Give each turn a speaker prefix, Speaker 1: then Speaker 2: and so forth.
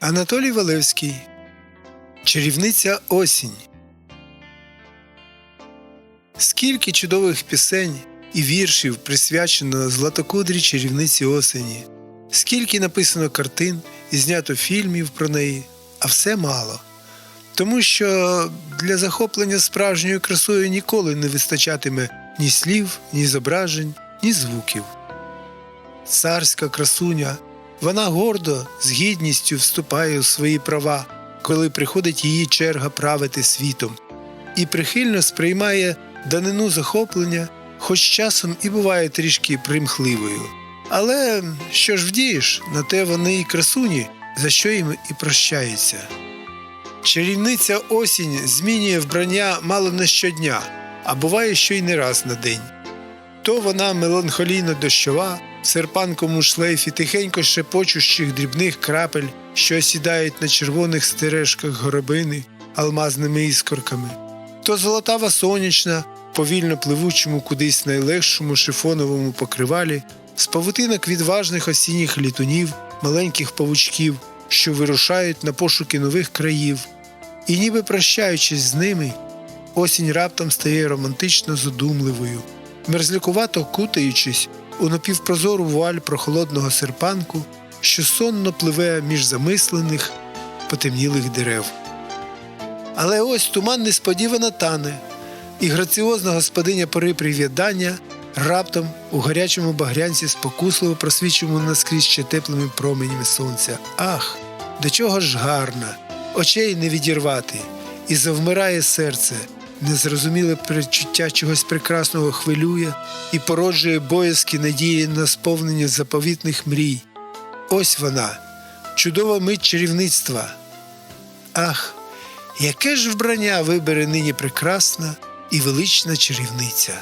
Speaker 1: Анатолій Валевський Чарівниця осінь. Скільки чудових пісень і віршів присвячено златокудрій чарівниці осені, скільки написано картин і знято фільмів про неї, а все мало. Тому що для захоплення справжньою красою ніколи не вистачатиме ні слів, ні зображень, ні звуків. Царська красуня, вона гордо, з гідністю вступає у свої права, коли приходить її черга правити світом, і прихильно сприймає данину захоплення, хоч часом і буває трішки примхливою. Але що ж вдієш, на те вони і красуні, за що їм і прощаються. Чарівниця осінь змінює вбрання мало не щодня, а буває, що й не раз на день. То вона меланхолійно дощова, в серпанковому шлейфі тихенько шепочущих дрібних крапель, що осідають на червоних стережках горобини алмазними іскорками, то золотава сонячна, повільно пливучому кудись найлегшому шифоновому покривалі, з павутинок відважних осінніх літунів, маленьких павучків, що вирушають на пошуки нових країв, і ніби прощаючись з ними, осінь раптом стає романтично задумливою, мерзлякувато кутаючись у напівпрозору вуаль прохолодного серпанку, що сонно пливе між замислених, потемнілих дерев. Але ось туман несподівано тане, і граціозна господиня пори прив'ядання раптом у гарячому багрянці спокусливо просвічуємо наскрізь ще теплими променями сонця. Ах, до чого ж гарна, очей не відірвати, і завмирає серце, незрозуміле перечуття чогось прекрасного хвилює і породжує боязкі надії на сповнення заповітних мрій. Ось вона, чудова мить чарівництва. Ах, яке ж вбрання вибере нині прекрасна і велична чарівниця.